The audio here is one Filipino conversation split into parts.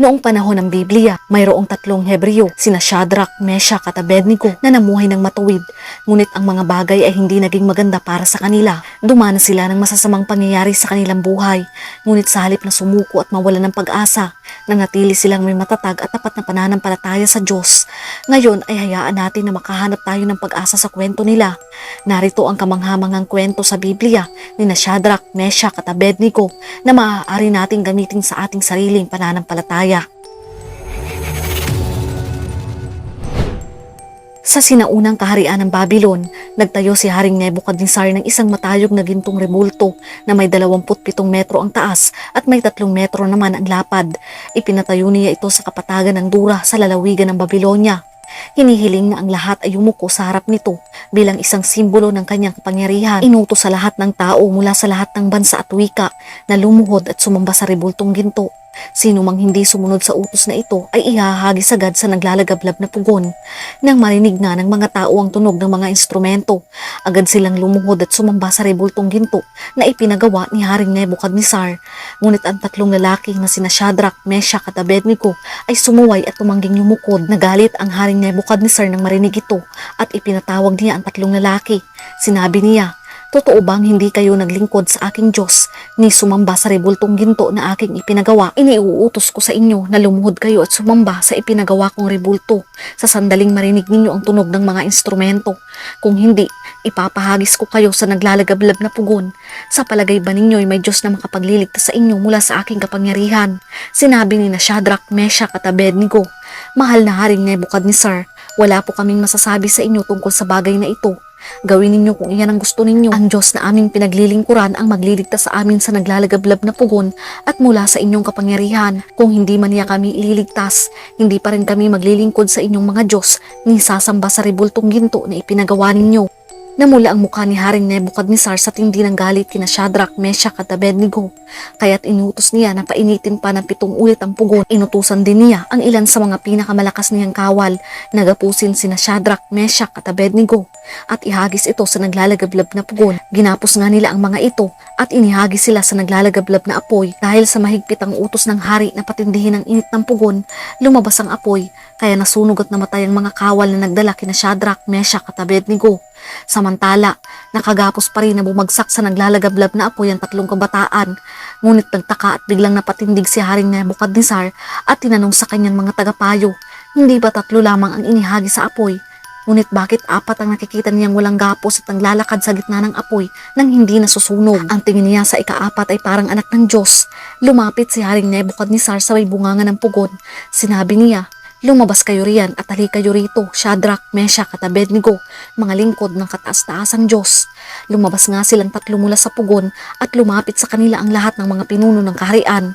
Noong panahon ng Biblia, mayroong tatlong Hebreo, sina Shadrach, Meshach at Abednego na namuhay ng matuwid. Ngunit ang mga bagay ay hindi naging maganda para sa kanila. Dumanas sila ng masasamang pangyayari sa kanilang buhay. Ngunit sa halip na sumuko at mawala ng pag-asa, nanatili silang may matatag at tapat na pananampalataya sa Diyos. Ngayon ay hayaan natin na makahanap tayo ng pag-asa sa kwento nila. Narito ang kamanghamangang kwento sa Biblia ni na Shadrach, Meshach at Abednego na maaari nating gamitin sa ating sariling pananampalataya. Sa sinaunang kaharian ng Babylon, nagtayo si Haring Nebuchadnezzar ng isang matayog na gintong rebulto na may 27 metro ang taas at may 3 metro naman ang lapad. Ipinatayo niya ito sa kapatagan ng Dura sa lalawigan ng Babylonia. Hinihiling na ang lahat ay yumuko sa harap nito bilang isang simbolo ng kanyang kapangyarihan. Inuto sa lahat ng tao mula sa lahat ng bansa at wika na lumuhod at sumamba sa rebultong ginto. Sino mang hindi sumunod sa utos na ito ay ihahagis agad sa naglalagablab na pugon. Nang marinig na ng mga tao ang tunog ng mga instrumento, agad silang lumuhod at sumamba sa rebultong ginto na ipinagawa ni Haring Nebuchadnezzar. Ngunit ang tatlong lalaki na sina Shadrach, Meshach at Abednego ay sumuway at tumangging yumukod. Nagalit ang Haring Nebuchadnezzar nang marinig ito at ipinatawag niya ang tatlong lalaki. Sinabi niya, Totoo bang hindi kayo naglingkod sa aking Diyos ni sumamba sa rebultong ginto na aking ipinagawa? Iniuutos ko sa inyo na lumuhod kayo at sumamba sa ipinagawa kong rebulto sa sandaling marinig ninyo ang tunog ng mga instrumento. Kung hindi, ipapahagis ko kayo sa naglalagablab na pugon. Sa palagay ba ninyo'y may Diyos na makapagliligtas sa inyo mula sa aking kapangyarihan? Sinabi ni na Shadrach, Meshach at Abednego, Mahal na Haring Nebuchadnezzar, wala po kaming masasabi sa inyo tungkol sa bagay na ito. Gawin ninyo kung iyan ang gusto ninyo. Ang Diyos na aming pinaglilingkuran ang magliligtas sa amin sa naglalagablab na pugon at mula sa inyong kapangyarihan. Kung hindi man niya kami ililigtas, hindi pa rin kami maglilingkod sa inyong mga Diyos ni sasamba sa rebultong ginto na ipinagawa ninyo. Namula ang mukha ni Haring Nebuchadnezzar sa tindi ng galit kina Shadrach, Meshach at Abednego. Kaya't inutos niya na painitin pa ng pitong ulit ang pugon. Inutusan din niya ang ilan sa mga pinakamalakas niyang kawal. Nagapusin sina Shadrach, Meshach at Abednego at ihagis ito sa naglalagablab na pugon. Ginapos nga nila ang mga ito at inihagis sila sa naglalagablab na apoy dahil sa mahigpit ang utos ng hari na patindihin ang init ng pugon, lumabas ang apoy kaya nasunog at namatay ang mga kawal na nagdala kina Shadrach, Meshach at Abednego. Samantala, nakagapos pa rin na bumagsak sa naglalagablab na apoy ang tatlong kabataan. Ngunit nagtaka at biglang napatindig si Haring Nebuchadnezzar at tinanong sa kanyang mga tagapayo, hindi ba tatlo lamang ang inihagi sa apoy? Ngunit bakit apat ang nakikita niyang walang gapos at naglalakad sa gitna ng apoy nang hindi nasusunog? Ang tingin niya sa ikaapat ay parang anak ng Diyos. Lumapit si Haring Nebuchadnezzar sa may bunganga ng pugon. Sinabi niya, Lumabas kayo riyan at hali kayo rito, Shadrach, Meshach at Abednego, mga lingkod ng kataas-taasang Diyos. Lumabas nga silang tatlo mula sa pugon at lumapit sa kanila ang lahat ng mga pinuno ng kaharian.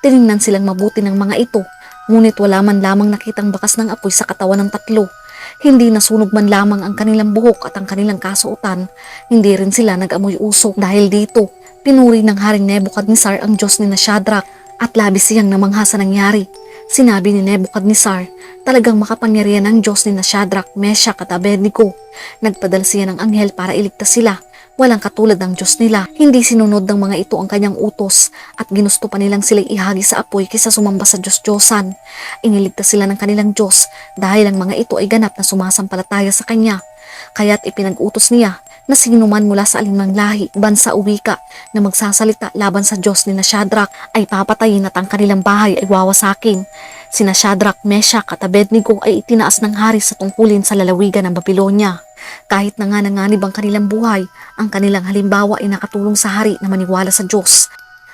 Tiningnan silang mabuti ng mga ito, ngunit wala man lamang nakitang bakas ng apoy sa katawan ng tatlo. Hindi nasunog man lamang ang kanilang buhok at ang kanilang kasuotan. Hindi rin sila nag-amoy usok dahil dito. Pinuri ng Haring Nebuchadnezzar ang Diyos ni Shadrach at labis siyang namangha sa nangyari. Sinabi ni Nebuchadnezzar, talagang makapangyarihan ang Diyos ni Shadrach, Meshach at Abednego. Nagpadala siya ng anghel para iligtas sila. Walang katulad ng Diyos nila. Hindi sinunod ng mga ito ang kanyang utos at ginusto pa nilang silang ihagi sa apoy kaysa sumamba sa Diyos-Diyosan. Iniligtas sila ng kanilang Diyos dahil ang mga ito ay ganap na sumasampalataya sa Kanya. Kaya't ipinag-utos niya na sino man mula sa alinmang lahi, bansa o wika na magsasalita laban sa Diyos ni na Shadrach ay papatayin at ang kanilang bahay ay wawasakin. Sina Shadrach, Meshach at Abednego ay itinaas ng hari sa tungkulin sa lalawigan ng Babylonia. Kahit na nga nanganib ang kanilang buhay, ang kanilang halimbawa ay nakatulong sa hari na maniwala sa Diyos.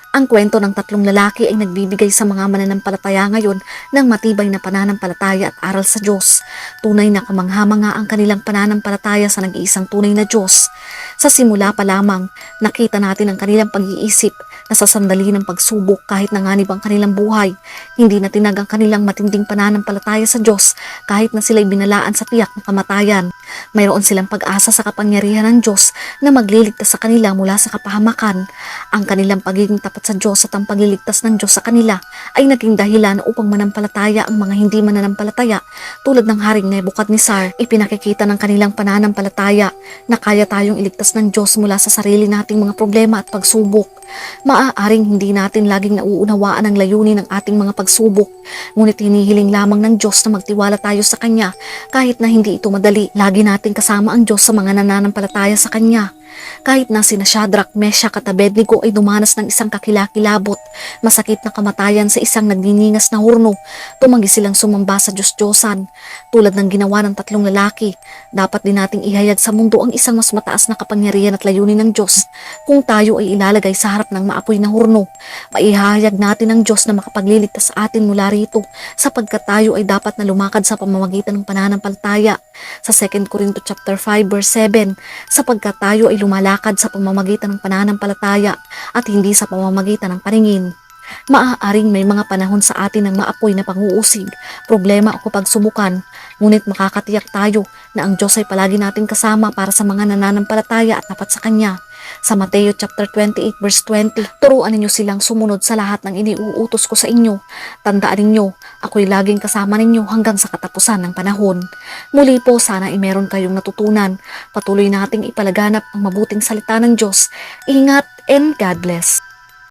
Ang kwento ng tatlong lalaki ay nagbibigay sa mga mananampalataya ngayon ng matibay na pananampalataya at aral sa Diyos. Tunay na kamangha-manga ang kanilang pananampalataya sa nag-iisang tunay na Diyos. Sa simula pa lamang, nakita natin ang kanilang pag-iisip na sa sandali ng pagsubok kahit nanganib ang kanilang buhay, hindi na tinag ang kanilang matinding pananampalataya sa Diyos kahit na sila'y binalaan sa tiyak ng kamatayan. Mayroon silang pag-asa sa kapangyarihan ng Diyos na magliligtas sa kanila mula sa kapahamakan. Ang kanilang pagiging tapat sa Diyos at ang pagliligtas ng Diyos sa kanila ay naging dahilan upang manampalataya ang mga hindi mananampalataya tulad ng Haring Nebuchadnezzar. Ipinakikita ng kanilang pananampalataya na kaya tayong iligtas ng Diyos mula sa sarili nating mga problema at pagsubok. Maaaring hindi natin laging nauunawaan ang layunin ng ating mga pagsubok, ngunit hinihiling lamang ng Diyos na magtiwala tayo sa Kanya kahit na hindi ito madali. Lagi nating kasama ang Diyos sa mga nananampalataya sa Kanya. Kahit na sina Shadrach, Meshach at Abednego ay dumanas ng isang kakilakilabot, masakit na kamatayan sa isang nagniningas na hurno, tumanggi silang sumamba sa Diyos-Diyosan. Tulad ng ginawa ng tatlong lalaki, dapat din nating ihayag sa mundo ang isang mas mataas na kapangyarihan at layunin ng Diyos. Kung tayo ay ilalagay sa harap ng maapoy na hurno, maihahayag natin ang Diyos na makapagliligtas sa atin mula rito sapagkat tayo ay dapat na lumakad sa pamamagitan ng pananampalataya. Sa 2 Corinto chapter 5 verse 7, sapagkat tayo ay lumalakad sa pamamagitan ng pananampalataya at hindi sa pamamagitan ng paningin. Maaaring may mga panahon sa atin ng maapoy na panguusig, problema o pagsubukan, ngunit makakatiyak tayo na ang Diyos ay palagi nating kasama para sa mga nananampalataya at tapat sa Kanya. Sa Mateo chapter 28 verse 20, turuan ninyo silang sumunod sa lahat ng iniuutos ko sa inyo. Tandaan ninyo, ako'y laging kasama ninyo hanggang sa katapusan ng panahon. Muli po sana ay meron kayong natutunan. Patuloy nating ipalaganap ang mabuting salita ng Diyos. Ingat and God bless.